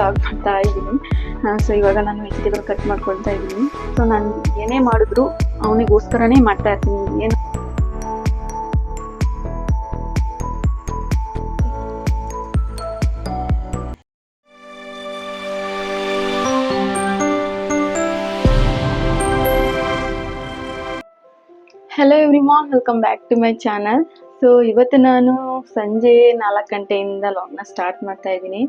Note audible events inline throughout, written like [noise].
Log ಮಾಡ್ತಾ ಇದ್ದೀನಿ. So ಇವಾಗ ನಾನು ವೆಜಿಟೇಬಲ್ ಕಟ್ ಮಾಡ್ಕೊಳ್ತಾ ಇದ್ದೀನಿ. ಸೊ ನಾನು ಏನೇ ಮಾಡಿದ್ರು ಅವನಿಗೋಸ್ಕರನೇ ಮಾಡ್ತಾ ಇರ್ತೀನಿ. ಏನು hello everyone welcome back to my channel so ಇವತ್ತು ನಾನು ಸಂಜೆ ನಾಲ್ಕು ಗಂಟೆಯಿಂದ ಲಾಗ್ನ ಸ್ಟಾರ್ಟ್ ಮಾಡ್ತಾ ಇದ್ದೀನಿ.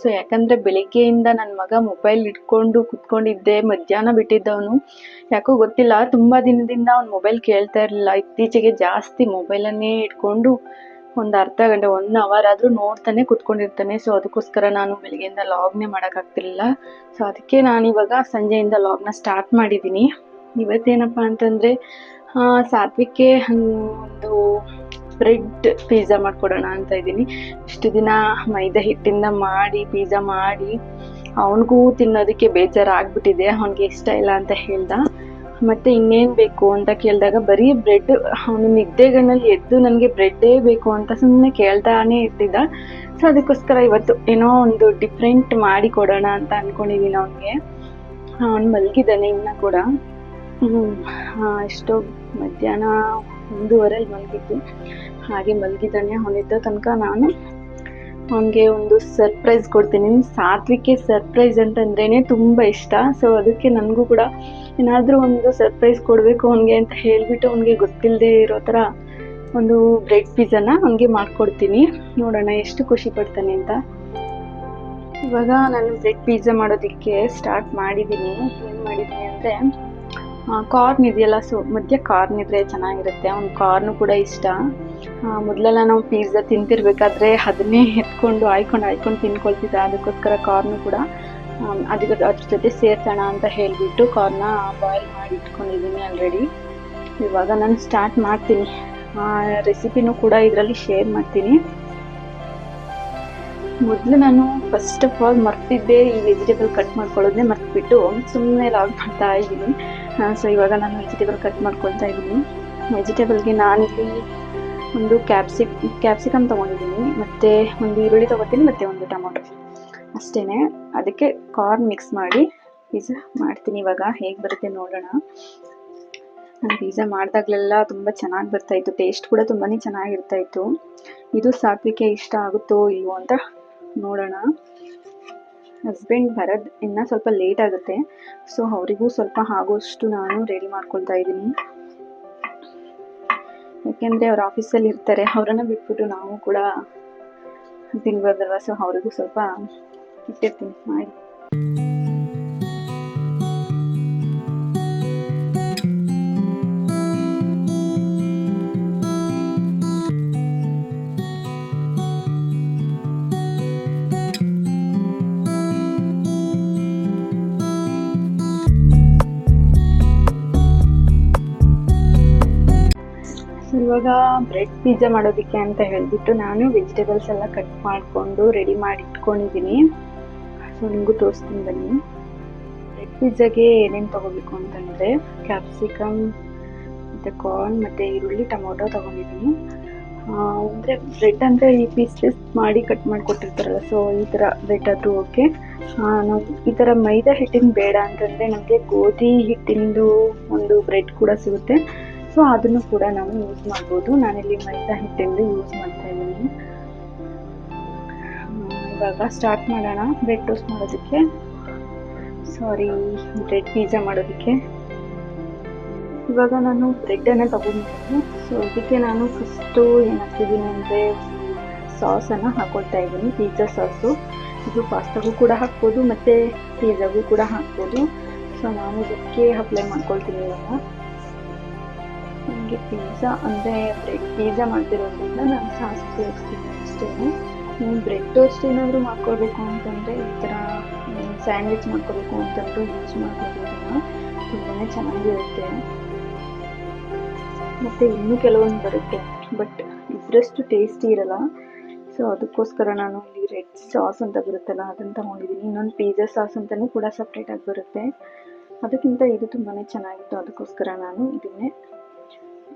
ಸೊ ಯಾಕಂದರೆ ಬೆಳಿಗ್ಗೆಯಿಂದ ನನ್ನ ಮಗ ಮೊಬೈಲ್ ಇಟ್ಕೊಂಡು ಕುತ್ಕೊಂಡಿದ್ದೆ, ಮಧ್ಯಾಹ್ನ ಬಿಟ್ಟಿದ್ದವನು. ಯಾಕೋ ಗೊತ್ತಿಲ್ಲ, ತುಂಬ ದಿನದಿಂದ ಅವ್ನು ಮೊಬೈಲ್ ಕೇಳ್ತಾ ಇರಲಿಲ್ಲ. ಇತ್ತೀಚೆಗೆ ಜಾಸ್ತಿ ಮೊಬೈಲನ್ನೇ ಇಟ್ಕೊಂಡು ಒಂದು ಅರ್ಧ ಗಂಟೆ ಒನ್ ಅವರ್ ಆದರೂ ನೋಡ್ತಾನೆ ಕುತ್ಕೊಂಡಿರ್ತಾನೆ. ಸೊ ಅದಕ್ಕೋಸ್ಕರ ನಾನು ಬೆಳಿಗ್ಗೆಯಿಂದ ಲಾಗ್ನೇ ಮಾಡೋಕ್ಕಾಗ್ತಿರಲಿಲ್ಲ. ಸೊ ಅದಕ್ಕೆ ನಾನು ಇವಾಗ ಸಂಜೆಯಿಂದ ಲಾಗ್ನ ಸ್ಟಾರ್ಟ್ ಮಾಡಿದ್ದೀನಿ. ಇವತ್ತೇನಪ್ಪ ಅಂತಂದರೆ ಸಾತ್ವಿಕ್ಕೆ ಒಂದು ಬ್ರೆಡ್ ಪಿಜ್ಜಾ ಮಾಡ್ಕೊಡೋಣ ಅಂತ ಇದ್ದೀನಿ. ಇಷ್ಟು ದಿನ ಮೈದಾ ಹಿಟ್ಟಿಂದ ಮಾಡಿ ಪಿಜ್ಜಾ ಮಾಡಿ, ಅವನಿಗೂ ತಿನ್ನೋದಕ್ಕೆ ಬೇಜಾರಾಗ್ಬಿಟ್ಟಿದೆ. ಅವನಿಗೆ ಇಷ್ಟ ಇಲ್ಲ ಅಂತ ಹೇಳ್ದ. ಮತ್ತೆ ಇನ್ನೇನು ಬೇಕು ಅಂತ ಕೇಳಿದಾಗ ಬರೀ ಬ್ರೆಡ್ ಅವನು ನಿದ್ದೆಗಣ್ಣಲ್ಲಿ ಎದ್ದು ನನಗೆ ಬ್ರೆಡ್ಡೇ ಬೇಕು ಅಂತ ಸುಮ್ಮನೆ ಕೇಳ್ತಾನೆ ಇರ್ತಿದ್ದ. ಸೊ ಅದಕ್ಕೋಸ್ಕರ ಇವತ್ತು ಏನೋ ಒಂದು ಡಿಫ್ರೆಂಟ್ ಮಾಡಿ ಕೊಡೋಣ ಅಂತ ಅಂದ್ಕೊಂಡಿದ್ದೀನಿ ಅವನಿಗೆ. ಅವನು ಮಲಗಿದ್ದಾನೆ ಇನ್ನೂ ಕೂಡ. ಎಷ್ಟೋ ಮಧ್ಯಾಹ್ನ ಒಂದೂವರೆಲಿ ಮಲಗಿದ್ದು ಹಾಗೆ ಮಲಗಿದ್ದಾನೆ. ಅವನಿದ್ದ ತನಕ ನಾನು ಅವನಿಗೆ ಒಂದು ಸರ್ಪ್ರೈಸ್ ಕೊಡ್ತೀನಿ. ಸಾತ್ವಿಕೆ ಸರ್ಪ್ರೈಸ್ ಅಂತಂದ್ರೇ ತುಂಬ ಇಷ್ಟ. ಸೊ ಅದಕ್ಕೆ ನನಗೂ ಕೂಡ ಏನಾದರೂ ಒಂದು ಸರ್ಪ್ರೈಸ್ ಕೊಡಬೇಕು ಅವನಿಗೆ ಅಂತ ಹೇಳಿಬಿಟ್ಟು ಅವನಿಗೆ ಗೊತ್ತಿಲ್ಲದೆ ಇರೋ ಥರ ಒಂದು ಬ್ರೆಡ್ ಪಿಜ್ಜಾನ ಅವನಿಗೆ ಮಾಡ್ಕೊಡ್ತೀನಿ. ನೋಡೋಣ ಎಷ್ಟು ಖುಷಿ ಪಡ್ತಾನೆ ಅಂತ. ಇವಾಗ ನಾನು ಬ್ರೆಡ್ ಪಿಜ್ಜಾ ಮಾಡೋದಕ್ಕೆ ಸ್ಟಾರ್ಟ್ ಮಾಡಿದ್ದೀನಿ. ಏನು ಮಾಡಿದ್ದೀನಿ ಅಂದರೆ ಕಾರ್ನ್ ಇದೆಯಲ್ಲ, ಸೊ ಮಧ್ಯ ಕಾರ್ನ್ ಇದ್ರೆ ಚೆನ್ನಾಗಿರುತ್ತೆ. ಅವ್ನ ಕಾರ್ನು ಕೂಡ ಇಷ್ಟ. ಮೊದಲೆಲ್ಲ ನಾವು ಪಿಜ್ಜಾ ತಿಂತಿರ್ಬೇಕಾದ್ರೆ ಅದನ್ನೇ ಎತ್ಕೊಂಡು, ಆಯ್ಕೊಂಡು ಆಯ್ಕೊಂಡು ತಿನ್ಕೊಳ್ತಿದ್ದ. ಅದಕ್ಕೋಸ್ಕರ ಕಾರ್ನು ಕೂಡ ಅದಕ್ಕೆ ಅದ್ರ ಜೊತೆ ಸೇರ್ಸೋಣ ಅಂತ ಹೇಳಿಬಿಟ್ಟು ಕಾರ್ನ ಬಾಯ್ಲ್ ಮಾಡಿ ಇಟ್ಕೊಂಡಿದ್ದೀನಿ ಆಲ್ರೆಡಿ ಇವಾಗ ನಾನು ಸ್ಟಾರ್ಟ್ ಮಾಡ್ತೀನಿ. ರೆಸಿಪಿನೂ ಕೂಡ ಇದರಲ್ಲಿ ಶೇರ್ ಮಾಡ್ತೀನಿ. ಮೊದಲು ನಾನು ಫಸ್ಟ್ ಆಫ್ ಆಲ್ ಮರ್ತಿದ್ದೆ ಈ ವೆಜಿಟೇಬಲ್ ಕಟ್ ಮಾಡ್ಕೊಳ್ಳೋದನ್ನೇ ಮರ್ತ್ಬಿಟ್ಟು ಸುಮ್ಮನೆ ಲಾಗ್ ಮಾಡ್ತಾ ಇದ್ದೀನಿ. ಸೊ ಇವಾಗ ನಾನು ವೆಜಿಟೇಬಲ್ ಕಟ್ ಮಾಡ್ಕೊಳ್ತಾ ಇದ್ದೀನಿ. ವೆಜಿಟೇಬಲ್ಗೆ ನಾನಿಲ್ಲಿ ಒಂದು ಕ್ಯಾಪ್ಸಿಕ್ ಕ್ಯಾಪ್ಸಿಕಮ್ ತೊಗೊಂಡಿದ್ದೀನಿ, ಮತ್ತು ಒಂದು ಈರುಳ್ಳಿ ತೊಗೋತೀನಿ, ಮತ್ತು ಒಂದು ಟೊಮೊಟೊ. ಅಷ್ಟೇ ಅದಕ್ಕೆ ಕಾರ್ನ್ ಮಿಕ್ಸ್ ಮಾಡಿ ಪಿಜ್ಜಾ ಮಾಡ್ತೀನಿ ಇವಾಗ. ಹೇಗೆ ಬರುತ್ತೆ ನೋಡೋಣ. ನಾನು ಪಿಜ್ಜಾ ಮಾಡಿದಾಗಲೆಲ್ಲ ತುಂಬ ಚೆನ್ನಾಗಿ ಬರ್ತಾಯಿತ್ತು ಟೇಸ್ಟ್ ಕೂಡ ತುಂಬಾ ಚೆನ್ನಾಗಿರ್ತಾಯಿತ್ತು ಇದು ಸಾತ್ವಿಕೆ ಇಷ್ಟ ಆಗುತ್ತೋ ಇಲ್ವೋ ಅಂತ ನೋಡೋಣ. ಹಸ್ಬೆಂಡ್ ಬರೋದ್ ಇನ್ನೂ ಸ್ವಲ್ಪ ಲೇಟ್ ಆಗುತ್ತೆ. ಸೊ ಅವರಿಗೂ ಸ್ವಲ್ಪ ಆಗೋಷ್ಟು ನಾನು ರೆಡಿ ಮಾಡ್ಕೊಳ್ತಾ ಇದ್ದೀನಿ. ಯಾಕೆಂದರೆ ಅವ್ರ ಆಫೀಸಲ್ಲಿ ಇರ್ತಾರೆ, ಅವರನ್ನು ಬಿಟ್ಬಿಟ್ಟು ನಾವು ಕೂಡ ತಿನ್ಬೋದಲ್ವ? ಸೊ ಅವರಿಗೂ ಸ್ವಲ್ಪ ಇಟ್ಟಿರ್ತೀನಿ, ಮಾಡಿ. ಇವಾಗ ಬ್ರೆಡ್ ಪಿಜ್ಜಾ ಮಾಡೋದಕ್ಕೆ ಅಂತ ಹೇಳಿಬಿಟ್ಟು ನಾನು ವೆಜಿಟೇಬಲ್ಸ್ ಎಲ್ಲ ಕಟ್ ಮಾಡಿಕೊಂಡು ರೆಡಿ ಮಾಡಿ ಇಟ್ಕೊಂಡಿದ್ದೀನಿ. ಸೊ ನಿಮಗೂ ತೋರಿಸ್ತೀನಿ ಬನ್ನಿ. ಬ್ರೆಡ್ ಪಿಜ್ಜಾಗೆ ಏನೇನು ತೊಗೋಬೇಕು ಅಂತಂದರೆ ಕ್ಯಾಪ್ಸಿಕಮ್ ಮತ್ತು ಕಾರ್ನ್ ಮತ್ತು ಈರುಳ್ಳಿ, ಟೊಮೊಟೊ ತೊಗೊಂಡಿದ್ದೀನಿ. ಅಂದರೆ ಬ್ರೆಡ್ ಅಂದರೆ ಈ ಪೀಸ್ ಪೀಸ್ ಮಾಡಿ ಕಟ್ ಮಾಡಿ ಕೊಟ್ಟಿರ್ತಾರಲ್ಲ ಸೊ ಈ ಥರ ಬ್ರೆಡ್ ಅದು ಓಕೆ ನಾವು ಈ ಥರ ಮೈದಾ ಹಿಟ್ಟಿನ ಬೇಡ ಅಂತಂದರೆ ನಮಗೆ ಗೋಧಿ ಹಿಟ್ಟಿಂದು ಒಂದು ಬ್ರೆಡ್ ಕೂಡ ಸಿಗುತ್ತೆ. ಸೊ ಅದನ್ನು ಕೂಡ ನಾವು ಯೂಸ್ ಮಾಡ್ಬೋದು. ನಾನಿಲ್ಲಿ ಮೈದಾ ಹಿಟ್ಟಿಂದ ಯೂಸ್ ಮಾಡ್ತಾ ಇದ್ದೀನಿ. ಇವಾಗ ಸ್ಟಾರ್ಟ್ ಮಾಡೋಣ. ಬ್ರೆಡ್ ಟೋಸ್ಟ್ ಮಾಡೋದಕ್ಕೆ. ಸಾರಿ ಬ್ರೆಡ್ ಪಿಜ್ಜಾ ಮಾಡೋದಕ್ಕೆ. ಇವಾಗ ನಾನು ಬ್ರೆಡ್ಡನ್ನು ತಗೊಂಡಿದ್ದೀನಿ. ಸೊ ಅದಕ್ಕೆ ನಾನು ಫಸ್ಟು ಏನಾಗ್ತಿದ್ದೀನಿ ಅಂದರೆ ಸಾಸನ್ನು ಹಾಕೊಳ್ತಾ ಇದ್ದೀನಿ. ಪಿಜ್ಜಾ ಸಾಸು ಇದು ಪಾಸ್ತಾಗೂ ಕೂಡ ಹಾಕ್ಬೋದು, ಮತ್ತು ಪಿಜ್ಜಾಗೂ ಕೂಡ ಹಾಕ್ಬೋದು. ಸೊ ನಾನು ಇದಕ್ಕೆ ಅಪ್ಲೈ ಮಾಡ್ಕೊಳ್ತೀನಿ ಇವಾಗ. ನನಗೆ ಪಿಜ್ಜಾ ಅಂದರೆ ಬ್ರೆಡ್ ಪಿಜ್ಜಾ ಮಾಡ್ತಿರೋದ್ರಿಂದ ನಾನು ಸಾಸ್ ಉಪಯೋಗಿಸ್ತೀನಿ ಅಷ್ಟೇ ನೀವು ಬ್ರೆಡ್ ಟೋಸ್ಟ್ ಏನಾದರೂ ಮಾಡ್ಕೊಳ್ಬೇಕು ಅಂತಂದರೆ ಈ ಥರ ಸ್ಯಾಂಡ್ವಿಚ್ ಮಾಡ್ಕೋಬೇಕು ಅಂತಂದರೂ ಯೂಸ್ ಮಾಡ್ಬೋದು ಇದನ್ನು ತುಂಬಾ ಚೆನ್ನಾಗಿರುತ್ತೆ. ಮತ್ತು ಇನ್ನೂ ಕೆಲವೊಂದು ಬರುತ್ತೆ ಬಟ್ ಇದರಷ್ಟು ಟೇಸ್ಟಿ ಇರಲ್ಲ. ಸೊ ಅದಕ್ಕೋಸ್ಕರ ನಾನು ಇಲ್ಲಿ ರೆಡ್ ಸಾಸ್ ಅಂತ ಬರುತ್ತಲ್ಲ, ಅದನ್ನು ತಗೊಂಡಿದ್ದೀನಿ. ಇನ್ನೊಂದು ಪಿಜ್ಜಾ ಸಾಸ್ ಅಂತಲೂ ಕೂಡ ಸಪ್ರೇಟಾಗಿ ಬರುತ್ತೆ. ಅದಕ್ಕಿಂತ ಇದು ತುಂಬಾ ಚೆನ್ನಾಗಿತ್ತು. ಅದಕ್ಕೋಸ್ಕರ ನಾನು ಇದನ್ನೇ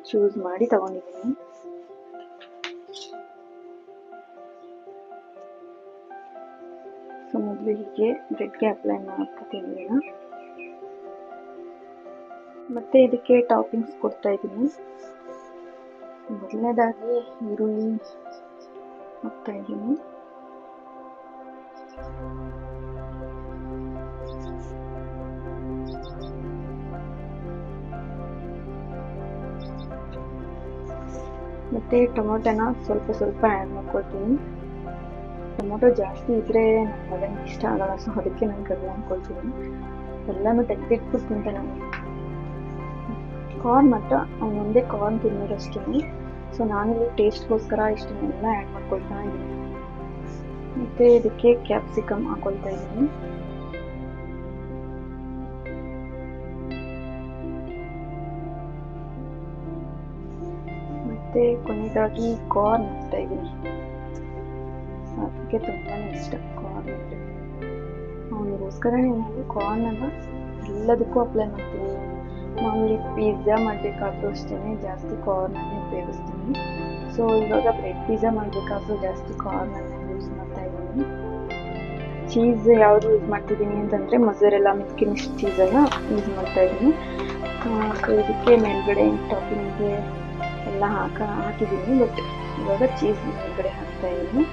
ಚೂಸ್ ಮಾಡಿ ತಗೊಂಡಿದ್ದೀನಿ. ಸೊ ಮೊದಲು ಹೀಗೆ ಬ್ರೆಡ್ಗೆ ಅಪ್ಲೈ ಮಾಡ್ಕೊತೀನಿ ಮತ್ತೆ ಇದಕ್ಕೆ ಟಾಪಿಂಗ್ಸ್ ಕೊಡ್ತಾ ಇದ್ದೀನಿ. ಮೊದಲನೇದಾಗಿ ಈರುಳ್ಳಿ ಹಾಕ್ತಾ ಇದ್ದೀನಿ. ಮತ್ತೆ ಟೊಮೊಟೊನ ಸ್ವಲ್ಪ ಸ್ವಲ್ಪ ಆ್ಯಡ್ ಮಾಡ್ಕೊಳ್ತೀನಿ. ಟೊಮೊಟೊ ಜಾಸ್ತಿ ಇದ್ದರೆ ನನ್ನ ಇಷ್ಟ ಆಗಲ್ಲ ಸೊ ಅದಕ್ಕೆ ನಾನು ಕಡಿಮೆ ಅಂದ್ಕೊಳ್ತೀನಿ ಎಲ್ಲನೂ ತೆಗೆದಿಟ್ಬಿಟ್ಟು ನಾನು. ಕಾರ್ನ್ ಮಟ್ಟ ಅವ್ನು ಒಂದೇ ಕಾರ್ನ್ ತಿನ್ನೋದಷ್ಟೇ. ಸೊ ನಾನಿಲ್ಲಿ ಟೇಸ್ಟ್ಗೋಸ್ಕರ ಇಷ್ಟನ್ನೆಲ್ಲ ಆ್ಯಡ್ ಮಾಡ್ಕೊಳ್ತಾ ಇದ್ದೀನಿ. ಮತ್ತು ಇದಕ್ಕೆ ಕ್ಯಾಪ್ಸಿಕಮ್ ಹಾಕೊಳ್ತಾ ಇದ್ದೀನಿ. ಮತ್ತು ಕೊನೆಯದಾಗಿ ಕಾರ್ನ್ ಹಾಕ್ತಾ ಇದ್ದೀನಿ ಅದಕ್ಕೆ ತುಂಬಾ ಇಷ್ಟ ಕಾರ್ನ್ ಅಂದರೆ ಅವನಿಗೋಸ್ಕರನೇ ನಾನು ಕಾರ್ನನ್ನು ಎಲ್ಲದಕ್ಕೂ ಅಪ್ಲೈ ಮಾಡ್ತೀನಿ ಮಾಮೂಲಿ ಪಿಜ್ಜಾ ಮಾಡಬೇಕಾದ್ರೂ ಅಷ್ಟೇ ಜಾಸ್ತಿ ಕಾರ್ನನ್ನೇ ಉಪಯೋಗಿಸ್ತೀನಿ ಸೊ ಇವಾಗ ಬ್ರೆಡ್ ಪಿಜ್ಜಾ ಮಾಡಬೇಕಾದ್ರೂ ಜಾಸ್ತಿ ಕಾರ್ನನ್ನೇ ಯೂಸ್ ಮಾಡ್ತಾ ಇದ್ದೀನಿ ಚೀಸ್ ಯಾವುದು ಯೂಸ್ ಮಾಡ್ತಿದ್ದೀನಿ ಅಂತಂದರೆ ಮೊಸರೆಲ್ಲ ಮಿಲ್ಕಿನಿಶ್ ಚೀಸನ್ನು ಯೂಸ್ ಮಾಡ್ತಾ ಇದ್ದೀನಿ ಸೊ ಇದಕ್ಕೆ ಮೇಲ್ಗಡೆ ಟಾಪಿಂಗ್ಗೆ ಎಲ್ಲ ಹಾಕ ಹಾಕಿದ್ದೀನಿ. ಬಟ್ ಇವಾಗ ಚೀಸ್ ಮೇಲ್ಗಡೆ ಹಾಕ್ತಾ ಇದ್ದೀನಿ.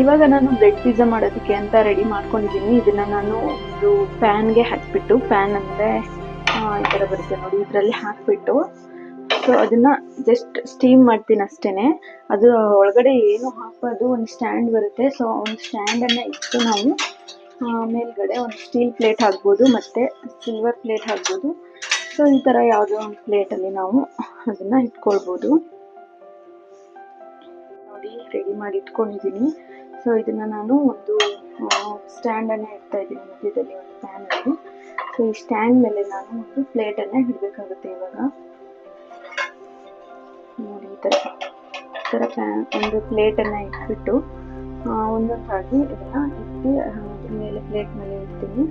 ಇವಾಗ ನಾನು ಬ್ರೆಡ್ ಪಿಜ್ಜಾ ಮಾಡೋದಕ್ಕೆ ಅಂತ ರೆಡಿ ಮಾಡ್ಕೊಂಡಿದ್ದೀನಿ. ಇದನ್ನ ನಾನು ಒಂದು ಪ್ಯಾನ್ಗೆ ಹಾಕ್ಬಿಟ್ಟು ಪ್ಯಾನ್ ಅಂದರೆ ಈ ಥರ ಬರುತ್ತೆ ನೋಡಿ, ಇದರಲ್ಲಿ ಹಾಕ್ಬಿಟ್ಟು ಸೊ ಅದನ್ನ ಜಸ್ಟ್ ಸ್ಟೀಮ್ ಮಾಡ್ತೀನಿ ಅಷ್ಟೇನೆ. ಅದು ಒಳಗಡೆ ಏನು ಹಾಕೋದು, ಒಂದು ಸ್ಟ್ಯಾಂಡ್ ಬರುತ್ತೆ. ಸೊ ಒಂದು ಸ್ಟ್ಯಾಂಡನ್ನು ಇಟ್ಟು ನಾವು ಮೇಲ್ಗಡೆ ಒಂದು ಸ್ಟೀಲ್ ಪ್ಲೇಟ್ ಹಾಕ್ಬೋದು, ಮತ್ತು ಸಿಲ್ವರ್ ಪ್ಲೇಟ್ ಹಾಕ್ಬೋದು. ಸೊ ಈ ಥರ ಯಾವುದೋ ಒಂದು ಪ್ಲೇಟಲ್ಲಿ ನಾವು ಅದನ್ನು ಇಟ್ಕೊಳ್ಬೋದು. ನೋಡಿ ರೆಡಿ ಮಾಡಿ ಇಟ್ಕೊಂಡಿದ್ದೀನಿ. ಸೊ ಇದನ್ನ ನಾನು ಒಂದು ಸ್ಟ್ಯಾಂಡನ್ನು ಇಡ್ತಾ ಇದ್ದೀನಿ ಮಧ್ಯದಲ್ಲಿ, ಒಂದು ಪ್ಯಾನಲ್ಲಿ ಸೊ ಈ ಸ್ಟ್ಯಾಂಡ್ ಮೇಲೆ ನಾನು ಒಂದು ಪ್ಲೇಟನ್ನು ಇಡಬೇಕಾಗುತ್ತೆ ಇವಾಗ. ಈ ಥರ ಪ್ಯಾನ್ ಒಂದು ಪ್ಲೇಟನ್ನು ಇಟ್ಬಿಟ್ಟು ಒಂದೊಂದಾಗಿ ಇದನ್ನ ಇಟ್ಟು ಮೇಲೆ ಪ್ಲೇಟ್ ಮೇಲೆ ಇಡ್ತೀನಿ.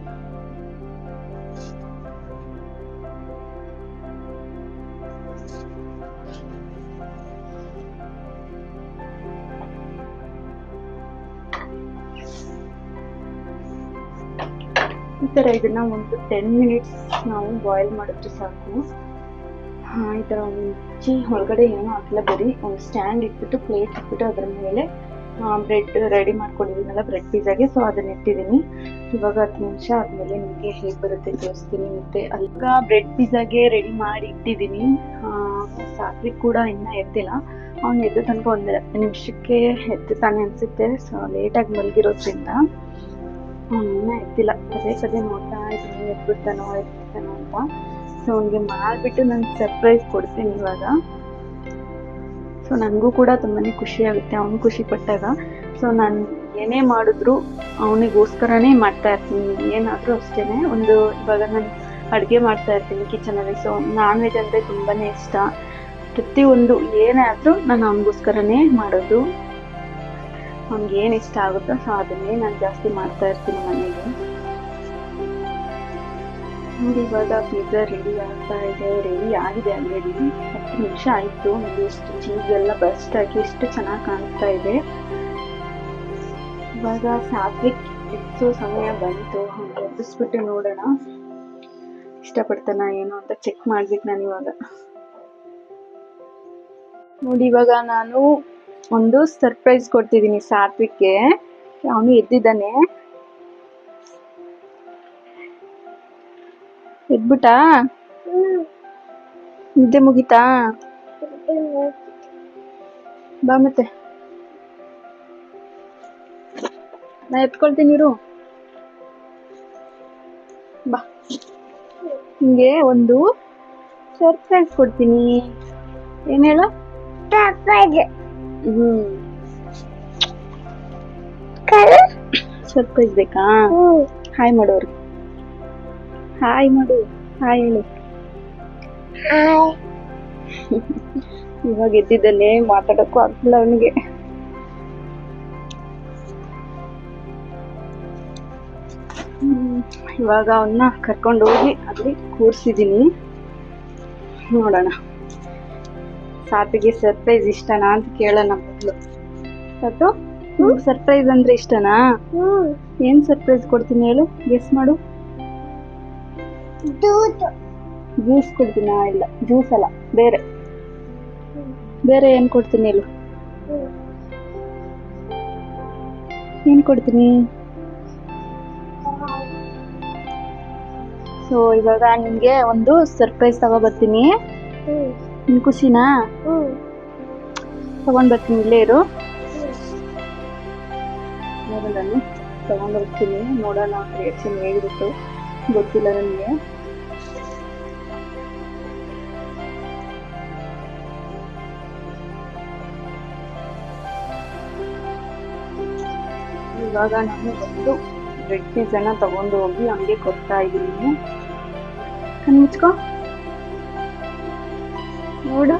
ಈ ಥರ ಇದನ್ನ ಒಂದು ಟೆನ್ ಮಿನಿಟ್ಸ್ ನಾವು ಬಾಯ್ಲ್ ಮಾಡಿದ್ರೆ ಸಾಕು. ಒಂದು ಮುಚ್ಚಿ ಒಳಗಡೆ ಏನೂ ಹಾಕಿಲ್ಲ, ಬರೀ ಒಂದು ಸ್ಟ್ಯಾಂಡ್ ಇಟ್ಬಿಟ್ಟು ಪ್ಲೇಟ್ ಇಟ್ಬಿಟ್ಟು ಅದ್ರ ಮೇಲೆ ಬ್ರೆಡ್ ರೆಡಿ ಮಾಡ್ಕೊಂಡಿದ್ದೀನಲ್ಲ ಬ್ರೆಡ್ ಪಿಜ್ಜಾಗೆ ಸೊ ಅದನ್ನ ಇಟ್ಟಿದ್ದೀನಿ. ಇವಾಗ ಹತ್ತು ನಿಮಿಷ ಆದಮೇಲೆ ನಿಮಗೆ ಹೇಗೆ ಬರುತ್ತೆ ತೋರಿಸ್ತೀನಿ ಮತ್ತೆ. ಅಲ್ಗ ಬ್ರೆಡ್ ಪಿಜ್ಜಾಗೆ ರೆಡಿ ಮಾಡಿ ಇಟ್ಟಿದ್ದೀನಿ. ಸಾತ್ವಿಕ್ ಕೂಡ ಇನ್ನೂ ಎದ್ದಿಲ್ಲ ಅವ್ನು ಎದ್ದು ತನಕ ಒಂದು ನಿಮಿಷಕ್ಕೆ ಎದ್ದುತ್ತಾನೆ ಅನಿಸುತ್ತೆ. ಸೊ ಲೇಟಾಗಿ ಮಲಗಿರೋದ್ರಿಂದ ಅವ್ನು ಇನ್ನೂ ಎದ್ದಿಲ್ಲ ಪದೇ ಪದೇ ನೋಡ್ತಾ ಇದ್ದೀನಿ, ಎದ್ಬಿಡ್ತಾನೋ ಎದ್ಬಿಡ್ತಾನೋ ಅಂತ. ಸೊ ಅವ್ನಿಗೆ ಮಾಡಿಬಿಟ್ಟು ನಾನು ಸರ್ಪ್ರೈಸ್ ಕೊಡ್ತೀನಿ ಇವಾಗ. ಸೊ ನನಗೂ ಕೂಡ ತುಂಬಾ ಖುಷಿ ಆಗುತ್ತೆ, ಅವನು ಖುಷಿ ಪಟ್ಟಾಗ. ಸೊ ನಾನು ಏನೇ ಮಾಡಿದ್ರು ಅವನಿಗೋಸ್ಕರನೇ ಮಾಡ್ತಾ ಇರ್ತೀನಿ, ಏನಾದರೂ ಅಷ್ಟೇ ಒಂದು ಇವಾಗ ನಾನು ಅಡುಗೆ ಮಾಡ್ತಾ ಇರ್ತೀನಿ ಕಿಚನಲ್ಲಿ ಸೊ ನಾನ್ ವೆಜ್ ಅಂದರೆ ತುಂಬಾ ಇಷ್ಟ. ಪ್ರತಿಯೊಂದು ಏನೇ ಆದರೂ ನಾನು ಅವನಿಗೋಸ್ಕರನೇ ಮಾಡೋದು. ಅವ್ನಿಗೆ ಏನು ಇಷ್ಟ ಆಗುತ್ತೋ ಸೊ ಅದನ್ನೇ ನಾನು ಜಾಸ್ತಿ ಮಾಡ್ತಾ ಇರ್ತೀನಿ ಮನೆಗೆ ನೋಡಿ, ಇವಾಗ ಪಿಜ್ಜಾ ರೆಡಿ ಆಗ್ತಾ ಇದೆ ರೆಡಿ ಆಗಿದೆ ಆಲ್ರೆಡಿ ಹತ್ತು ನಿಮಿಷ ಆಯಿತು ಎಷ್ಟು ಚೀಸ್ ಎಲ್ಲ ಬಸ್ಟ್ ಆಗಿ ಎಷ್ಟು ಚೆನ್ನಾಗಿ ಕಾಣಿಸ್ತಾ ಇದೆ. ಇವಾಗ ಫ್ಯಾಬ್ರಿಕ್ ಹೆಚ್ಚು ಸಮಯ ಬಂತು, ಹಂಗೆ ಎಬ್ಬಿಸ್ಬಿಟ್ಟು ನೋಡೋಣ. ಇಷ್ಟಪಡ್ತಾನ ಏನು ಅಂತ ಚೆಕ್ ಮಾಡ್ಬೇಕು ನಾನು ಇವಾಗ. ನೋಡಿ, ಇವಾಗ ನಾನು ಒಂದು ಸರ್ಪ್ರೈಸ್ ಕೊಡ್ತಿದ್ದೀನಿ ಸಾತ್ವಿಕ್ಗೆ ಅವನು ಎದ್ದಿದ್ದಾನೆ. ಎದ್ಬಿಟ್ಟಾ ನಿದ್ದೆ ಮುಗಿತಾ? ಬಾ ಮತ್ತೆ. ನಾ ಎತ್ಕೊಳ್ತೀನಿ ಇರು. ಬಾ. ನಿಂಗೆ ಒಂದು ಸರ್ಪ್ರೈಸ್ ಕೊಡ್ತೀನಿ. ಏನ್ ಹೇಳ? ಹ್ಮ್. ಸರ್ಪ್ರೈಸ್ ಬೇಕಾ? ಹಾಯ್ ಮಾಡೋರು. ಹಾಯ್ ಮಾಡು ಹಾಯ್ ಹೇಳು. [laughs] ಇವಾಗ ಎದ್ದಿದ್ದಾನೆ ಮಾತಾಡಕ್ಕೂ ಆಗ್ತಿಲ್ಲ ಅವನಿಗೆ. ಇವಾಗ ಅವನ್ನ ಕರ್ಕೊಂಡು ಹೋಗಿ ಅಲ್ಲಿ ಕೂರ್ಸಿದೀನಿ ನೋಡೋಣ. ಸಾತಿಗೆ ಸರ್ಪ್ರೈಸ್ ಇಷ್ಟನಾ ಅಂತ ಕೇಳೋಣ ಮೊದಲು. ಸಾತು ಸರ್ಪ್ರೈಸ್ ಅಂದ್ರೆ ಇಷ್ಟನಾ? ಏನ್ ಸರ್ಪ್ರೈಸ್ ಕೊಡ್ತೀನಿ ಹೇಳು? ಗೆಸ್ ಮಾಡು. ಜ್ಯೂಸ್ ಕೊಡ್ತೀನಿ ಇಲ್ಲ ಜ್ಯೂಸ್ ಅಲ್ಲ, ಬೇರೆ. ಬೇರೆ ಏನ್ ಕೊಡ್ತೀನಿ ಇಲ್ಲ ಏನ್ ಕೊಡ್ತೀನಿ? ಸೊ ಇವಾಗ ನಿಮ್ಗೆ ಒಂದು ಸರ್ಪ್ರೈಸ್ ತಗೋಬರ್ತೀನಿ ನಿನ್ ಖುಷಿನಾ? ತಗೊಂಡ್ ಬರ್ತೀನಿ, ಇಲ್ಲೇ ಇರು. ನೋಡೋಣ, ತಗೊಂಡ್ ಬರ್ತೀನಿ, ನೋಡೋಣ ರಿಯಾಕ್ಷನ್ ಹೇಗಿರುತ್ತೋ. ಗೊತ್ತಿಲ್ಲ ನನಗೆ. ಇವಾಗ ನಾನು ಒಂದು ಬ್ರೆಡ್ ಅನ್ನ ತಗೊಂಡು ಹೋಗಿ ಹಂಗೆ ಕೊಡ್ತಾ ಇದ್ದೀನಿ. ಕಣ್ಣ್ ಮುಚ್ಕೋ. ನೋಡು.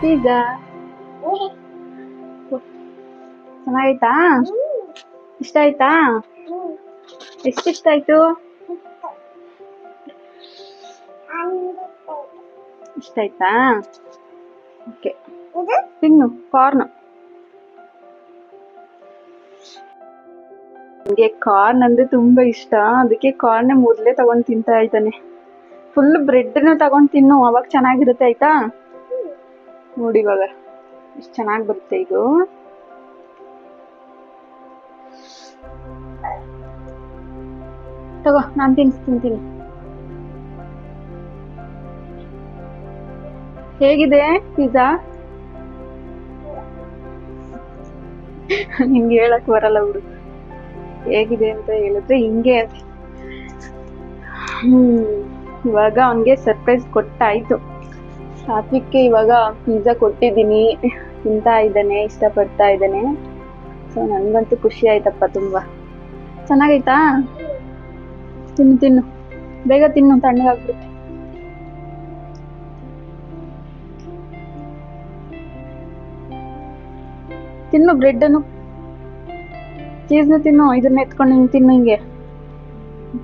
ಪಿಜ್ಜಾ ಚೆನ್ನಾಗೈತಾ? ಇಷ್ಟ ಆಯ್ತಾ ಎಷ್ಟು ಇಷ್ಟ ಆಯ್ತು ಇಷ್ಟ ಆಯ್ತಾ ಓಕೆ ತಿನ್ನು ಕಾರ್ನ್. ನನಗೆ ಕಾರ್ನ್ ಅಂದ್ರೆ ತುಂಬಾ ಇಷ್ಟ. ಅದಕ್ಕೆ ಕಾರ್ನ್ ಮೊದಲೇ ತಗೊಂಡ್ ತಿಂತಾ ಇದ್ದಾನೆ. ಫುಲ್ ಬ್ರೆಡ್ನ ತಗೊಂಡ್ ತಿನ್ನು ಅವಾಗ ಚೆನ್ನಾಗಿರುತ್ತೆ ಆಯ್ತಾ? ನೋಡಿ ಇವಾಗ ಎಷ್ಟು ಚೆನ್ನಾಗಿ ಬರುತ್ತೆ ಇದು. ತಗೋ, ನಾನ್ ತಿನ್ಸ್, ತಿಂತೀನಿ. ಹೇಗಿದೆ ಪಿಜ್ಜಾ? ನಿಂಗೆ ಹೇಳಕ್ ಬರಲ್ಲ ಬಿಡು. ಹೇಗಿದೆ ಅಂತ ಹೇಳಿದ್ರೆ ಹಿಂಗೆ ಹ್ಮ್, ಇವಾಗ ಅವನ್ಗೆ ಸರ್ಪ್ರೈಸ್ ಕೊಟ್ಟಾಯ್ತು. ಸಾತ್ವಿಕ್ಗೆ ಇವಾಗ ಪಿಜ್ಜಾ ಕೊಟ್ಟಿದ್ದೀನಿ. ತಿಂತಾ ಇದ್ದಾನೆ, ಇಷ್ಟಪಡ್ತಾ ಇದ್ದಾನೆ. ಸೊ ನನ್ಗಂತೂ ಖುಷಿ ಆಯ್ತಪ್ಪ ತುಂಬಾ. ಚೆನ್ನಾಗೈತಾ? ತಿನ್ನು ತಿನ್ನು. ಬೇಗ ತಿನ್ನು ತಣ್ಣಗಾಗ್ಬಿಟ್ಟು ತಿನ್ನು ಬ್ರೆಡ್ ಅನ್ನು ಚೀಸ್ನ ತಿನ್ನು, ಇದನ್ನ ಎತ್ಕೊಂಡು ಹಿಂಗೆ ತಿನ್ನು ಹಿಂಗೆ.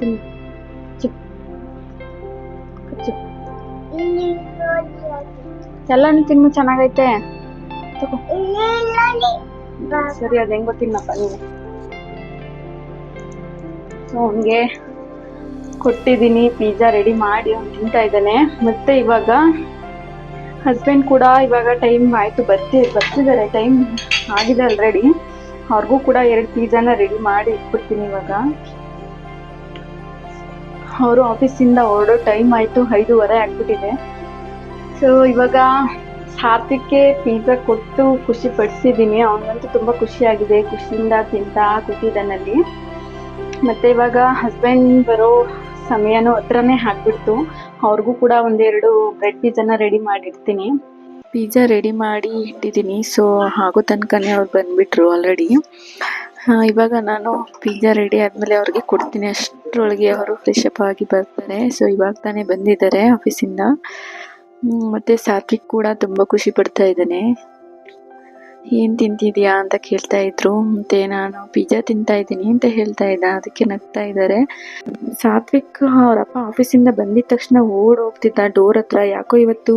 ತಿನ್ನು. ಚಿಕ್ ಚಿಕ್ ಎಲ್ಲಾನು ತಿನ್ನು, ಚೆನ್ನಾಗೈತೆ. ಸರಿ, ಅದು ಹೆಂಗೋ ತಿನ್ನಪ್ಪ ನೀನು. ಸೊ ಅವನಿಗೆ ಕೊಟ್ಟಿದ್ದೀನಿ ಪಿಜ್ಜಾ ರೆಡಿ ಮಾಡಿ ಅವ್ನು ತಿಂತಾ ಇದ್ದಾನೆ. ಮತ್ತೆ ಇವಾಗ ಹಸ್ಬೆಂಡ್ ಕೂಡ ಇವಾಗ ಟೈಮ್ ಆಯಿತು, ಬರ್ತಿ, ಬರ್ತಿದ್ದಾರೆ ಟೈಮ್ ಆಗಿದೆ ಆಲ್ರೆಡಿ ಅವ್ರಿಗೂ ಕೂಡ ಎರಡು ಪಿಜ್ಜಾನ ರೆಡಿ ಮಾಡಿ ಇಟ್ಬಿಡ್ತೀನಿ ಇವಾಗ. ಅವರು ಆಫೀಸಿಂದ ಹೊರಡೋ ಟೈಮ್ ಆಯಿತು, ಐದೂವರೆ ಆಗ್ಬಿಟ್ಟಿದೆ. ಸೊ ಇವಾಗ ಸಾರ್ಥಿಕ್ಕೆ ಪಿಜ್ಜಾ ಕೊಟ್ಟು ಖುಷಿ ಪಡಿಸಿದ್ದೀನಿ. ಅವನಿಗಂತೂ ತುಂಬ ಖುಷಿಯಾಗಿದೆ ಖುಷಿಯಿಂದ ತಿಂತಾ ಕೂತಿದ್ದಾನಲ್ಲಿ ಮತ್ತು ಇವಾಗ ಹಸ್ಬೆಂಡ್ ಬರೋ ಸಮಯನೂ ಹತ್ರನೇ ಹಾಕ್ಬಿಡ್ತು ಅವ್ರಿಗೂ ಕೂಡ ಒಂದೆರಡು ಬ್ರೆಡ್ ಪಿಜ್ಜಾನ ರೆಡಿ ಮಾಡಿರ್ತೀನಿ. ಪಿಜ್ಜಾ ರೆಡಿ ಮಾಡಿ ಇಟ್ಟಿದ್ದೀನಿ. ಸೊ ಆಗೋ ತನಕನೇ ಅವ್ರು ಬಂದ್ಬಿಟ್ರು ಆಲ್ರೆಡಿ ಇವಾಗ ನಾನು ಪಿಜ್ಜಾ ರೆಡಿ ಆದಮೇಲೆ ಅವ್ರಿಗೆ ಕೊಡ್ತೀನಿ. ಅಷ್ಟರೊಳಗೆ ಅವರು ಫ್ರೆಶ್ ಅಪ್ ಆಗಿ ಬರ್ತಾರೆ. ಸೊ ಇವಾಗ ತಾನೇ ಬಂದಿದ್ದಾರೆ ಆಫೀಸಿಂದ ಮತ್ತು ಸಾತ್ವಿಕ್ ಕೂಡ ತುಂಬ ಖುಷಿ ಪಡ್ತಾ ಇದ್ದಾನೆ. ಏನ್ ತಿಂತಿದ್ಯಾ ಅಂತ ಕೇಳ್ತಾ ಇದ್ರು. ಮತ್ತೆ ನಾನು ಪಿಜ್ಜಾ ತಿಂತಾ ಇದ್ದೀನಿ ಅಂತ ಹೇಳ್ತಾ ಇದ್ದ. ಅದಕ್ಕೆ ನಗ್ತಾ ಇದ್ದಾರೆ ಸಾತ್ವಿಕ್ ಅವರಪ್ಪ ಆಫೀಸಿಂದ ಬಂದಿದ ತಕ್ಷಣ ಓಡ್ ಹೋಗ್ತಿದ್ದ. ಡೋರ್ ಹತ್ರ ಯಾಕೋ ಇವತ್ತು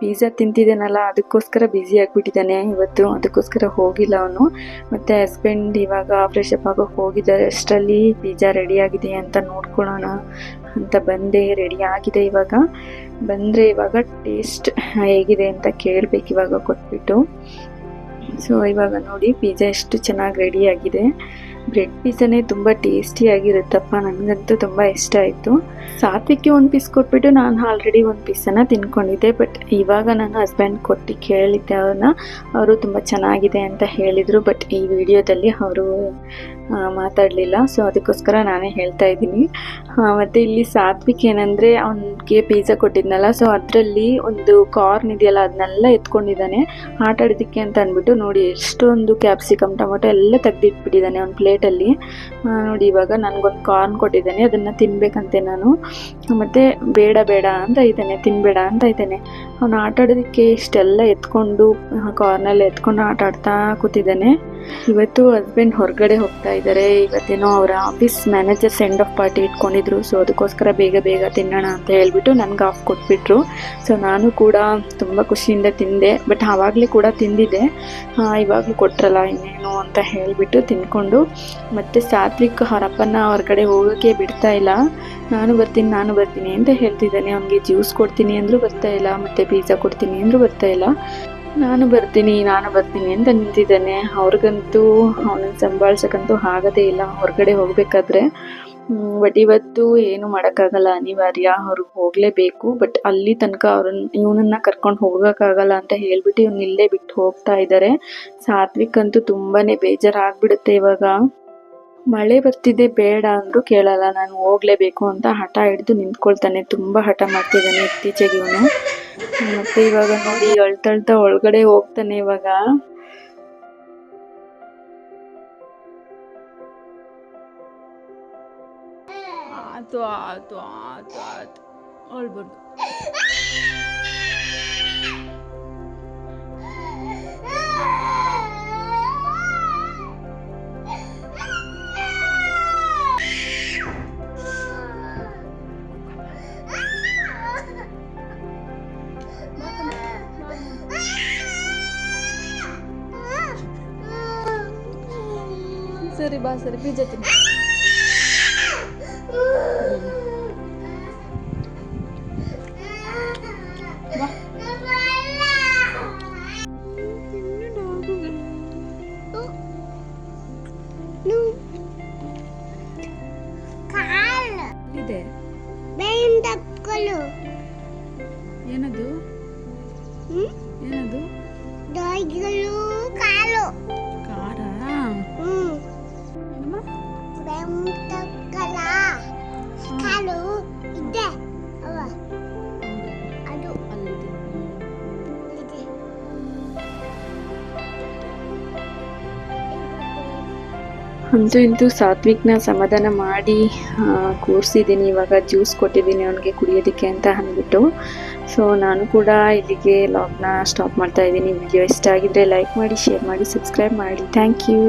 ಪಿಜ್ಜಾ ತಿಂತಿದ್ದಾನಲ್ಲ, ಅದಕ್ಕೋಸ್ಕರ ಬ್ಯುಸಿ ಆಗಿಬಿಟ್ಟಿದ್ದಾನೆ ಇವತ್ತು. ಅದಕ್ಕೋಸ್ಕರ ಹೋಗಿಲ್ಲ ಅವನು. ಮತ್ತೆ ಹಸ್ಬೆಂಡ್ ಇವಾಗ ಫ್ರೆಶ್ ಅಪ್ ಆಗೋ ಹೋಗಿದ್ದಾರೆ. ಅಷ್ಟರಲ್ಲಿ ಪಿಜ್ಜಾ ರೆಡಿ ಆಗಿದೆ ಅಂತ ನೋಡ್ಕೊಳ್ಳೋಣ ಅಂತ ಬಂದೆ ರೆಡಿ ಆಗಿದೆ ಇವಾಗ. ಬಂದರೆ ಇವಾಗ ಟೇಸ್ಟ್ ಹೇಗಿದೆ ಅಂತ ಕೇಳ್ಬೇಕು ಇವಾಗ ಕೊಟ್ಬಿಟ್ಟು. ಸೊ, ಇವಾಗ ನೋಡಿ ಪಿಜ್ಜಾ ಎಷ್ಟು ಚೆನ್ನಾಗಿ ರೆಡಿ ಆಗಿದೆ. ಬ್ರೆಡ್ ಪಿಜ್ಜಾನೇ ತುಂಬ ಟೇಸ್ಟಿಯಾಗಿರುತ್ತಪ್ಪ ನನಗಂತೂ ತುಂಬ ಇಷ್ಟ ಆಯಿತು. ಸಾತ್ವಿಕ್ಕೆ ಒಂದು ಪೀಸ್ ಕೊಟ್ಬಿಟ್ಟು ನಾನು ಆಲ್ರೆಡಿ ಒಂದು ಪೀಸನ್ನು ತಿನ್ಕೊಂಡಿದ್ದೆ. ಬಟ್ ಇವಾಗ ನನ್ನ ಹಸ್ಬೆಂಡ್ ಕೊಟ್ಟು ಕೇಳಿದ್ದೆ ಅವ್ರನ್ನ. ಅವರು ತುಂಬ ಚೆನ್ನಾಗಿದೆ ಅಂತ ಹೇಳಿದರು. ಬಟ್ ಈ ವಿಡಿಯೋದಲ್ಲಿ ಅವರು ಮಾತಾಡಲಿಲ್ಲ. ಸೊ ಅದಕ್ಕೋಸ್ಕರ ನಾನೇ ಹೇಳ್ತಾ ಇದ್ದೀನಿ. ಮತ್ತು ಇಲ್ಲಿ ಸಾತ್ವಿಕ್ ಏನಂದರೆ ಅವನಿಗೆ ಪಿಜ್ಜಾ ಕೊಟ್ಟಿದ್ನಲ್ಲ ಸೊ ಅದರಲ್ಲಿ ಒಂದು ಕಾರ್ನ್ ಇದೆಯಲ್ಲ, ಅದನ್ನೆಲ್ಲ ಎತ್ಕೊಂಡಿದ್ದಾನೆ. ಆಟ ಆಡೋದಕ್ಕೆ ಅಂತ ಅಂದ್ಬಿಟ್ಟು ನೋಡಿ, ಎಷ್ಟೊಂದು ಕ್ಯಾಪ್ಸಿಕಮ್ ಟೊಮೊಟೊ ಎಲ್ಲ ತೆಗೆದಿಟ್ಬಿಟ್ಟಿದ್ದಾನೆ ಅವ್ನ ಪ್ಲೇಟಲ್ಲಿ ನೋಡಿ, ಇವಾಗ ನನಗೊಂದು ಕಾರ್ನ್ ಕೊಟ್ಟಿದ್ದಾನೆ, ಅದನ್ನು ತಿನ್ನಬೇಕಂತೆ ನಾನು. ಮತ್ತು ಬೇಡ ಬೇಡ ಅಂತ ಇದ್ದಾನೆ ತಿನ್ನಬೇಡ ಅಂತ ಇದ್ದಾನೆ. ಅವನು ಆಟ ಆಡೋದಕ್ಕೆ ಇಷ್ಟೆಲ್ಲ ಎತ್ಕೊಂಡು ಕಾರ್ನಲ್ಲಿ ಎತ್ಕೊಂಡು ಆಟ ಆಡ್ತಾ ಕೂತಿದ್ದಾನೆ. ಇವತ್ತು ಹಸ್ಬೆಂಡ್ ಹೊರಗಡೆ ಹೋಗ್ತಾ ಇದ್ದಾರೆ ಇವತ್ತೇನೋ ಅವರ office manager send off party ಇಟ್ಕೊಂಡಿದ್ರು. ಸೊ ಅದಕ್ಕೋಸ್ಕರ ಬೇಗ ಬೇಗ ತಿನ್ನೋಣ ಅಂತ ಹೇಳ್ಬಿಟ್ಟು ನನಗೆ ಆಫ್ ಕೊಟ್ಬಿಟ್ರು. ಸೊ ನಾನು ಕೂಡ ತುಂಬ ಖುಷಿಯಿಂದ ತಿಂದೆ. ಬಟ್ ಆವಾಗಲೇ ಕೂಡ ತಿಂದಿದ್ದೆ. ಇವಾಗಲೂ ಕೊಟ್ರಲ್ಲ ಇನ್ನೇನು ಅಂತ ಹೇಳಿಬಿಟ್ಟು ತಿನ್ಕೊಂಡು. ಮತ್ತು ಸಾತ್ವಿಕ್ ಅವರಪ್ಪನ ಹೊರಗಡೆ ಹೋಗೋಕ್ಕೆ ಬಿಡ್ತಾ ಇಲ್ಲ. ನಾನು ಬರ್ತೀನಿ ನಾನು ಬರ್ತೀನಿ ಅಂತ ಹೇಳ್ತಿದ್ದಾನೆ. ಅವನಿಗೆ ಜ್ಯೂಸ್ ಕೊಡ್ತೀನಿ ಅಂದರೂ ಬರ್ತಾ ಇಲ್ಲ. ಮತ್ತು ಪಿಜ್ಜಾ ಕೊಡ್ತೀನಿ ಅಂದರೂ ಬರ್ತಾ ಇಲ್ಲ. ನಾನು ಬರ್ತೀನಿ ನಾನು ಬರ್ತೀನಿ ಅಂತ ನಿಂತಿದ್ದಾನೆ. ಅವ್ರಿಗಂತೂ, ಅವನನ್ನು ಸಂಭಾಳ್ಸಕ್ಕಂತೂ ಆಗದೇ ಇಲ್ಲ. ಹೊರಗಡೆ ಹೋಗಬೇಕಾದ್ರೆ ಬಟ್ ಇವತ್ತು ಏನು ಮಾಡೋಕ್ಕಾಗಲ್ಲ. ಅನಿವಾರ್ಯ ಅವ್ರಿಗೆ ಹೋಗಲೇಬೇಕು ಬಟ್ ಅಲ್ಲಿ ತನಕ ಅವ್ರನ್ನ ಇವನನ್ನ ಕರ್ಕೊಂಡು ಹೋಗೋಕ್ಕಾಗಲ್ಲ ಅಂತ ಹೇಳ್ಬಿಟ್ಟು ಇವ್ನ ಇಲ್ಲೇ ಬಿಟ್ಟು ಹೋಗ್ತಾ ಇದ್ದಾರೆ ಸಾತ್ವಿಕ್ ಅಂತೂ ತುಂಬಾ ಬೇಜಾರಾಗ್ಬಿಡುತ್ತೆ ಇವಾಗ. ಮಳೆ ಬರ್ತಿದೆ, ಬೇಡ ಅಂದರೂ ಕೇಳಲ್ಲ. ನಾನು ಹೋಗಲೇಬೇಕು ಅಂತ ಹಠ ಹಿಡಿದು ನಿಂತ್ಕೊಳ್ತಾನೆ. ತುಂಬ ಹಠ ಮಾಡ್ತಿದ್ದಾನೆ ಇತ್ತೀಚೆಗೆ ಇವನು. ಮತ್ತೆ ಇವಾಗ ನೋಡಿ ಅಳ್ತಳ್ತಾ ಒಳಗಡೆ ಹೋಗ್ತಾನೆ ಇವಾಗ. ಆತು ಆತು ಆತು ಆತು. ಅಳ್ಬಾರ್ದು. [laughs] ಸರಿ ಬಾ ಸರಿ ಬೀಜ ತಿನ್ನು. ಏನದು? ಏನದು? ದೊಯ್ಗಳು ಕಾಲು. ಅಂತೂ ಇಂತೂ ಸಾತ್ವಿಕ್ನ ಸಮಾಧಾನ ಮಾಡಿ ಕೂರಿಸಿದ್ದೀನಿ. ಇವಾಗ ಜ್ಯೂಸ್ ಕೊಟ್ಟಿದ್ದೀನಿ ಅವನಿಗೆ ಕುಡಿಯೋದಕ್ಕೆ ಅಂತ ಅಂದ್ಬಿಟ್ಟು. ಸೊ ನಾನು ಕೂಡ ಇಲ್ಲಿಗೆ ಲಾಗ್ನ ಸ್ಟಾಪ್ ಮಾಡ್ತಾ ಇದ್ದೀನಿ. ವಿಡಿಯೋ ಇಷ್ಟ ಆಗಿದ್ರೆ ಲೈಕ್ ಮಾಡಿ ಶೇರ್ ಮಾಡಿ ಸಬ್ಸ್ಕ್ರೈಬ್ ಮಾಡಿ. Thank you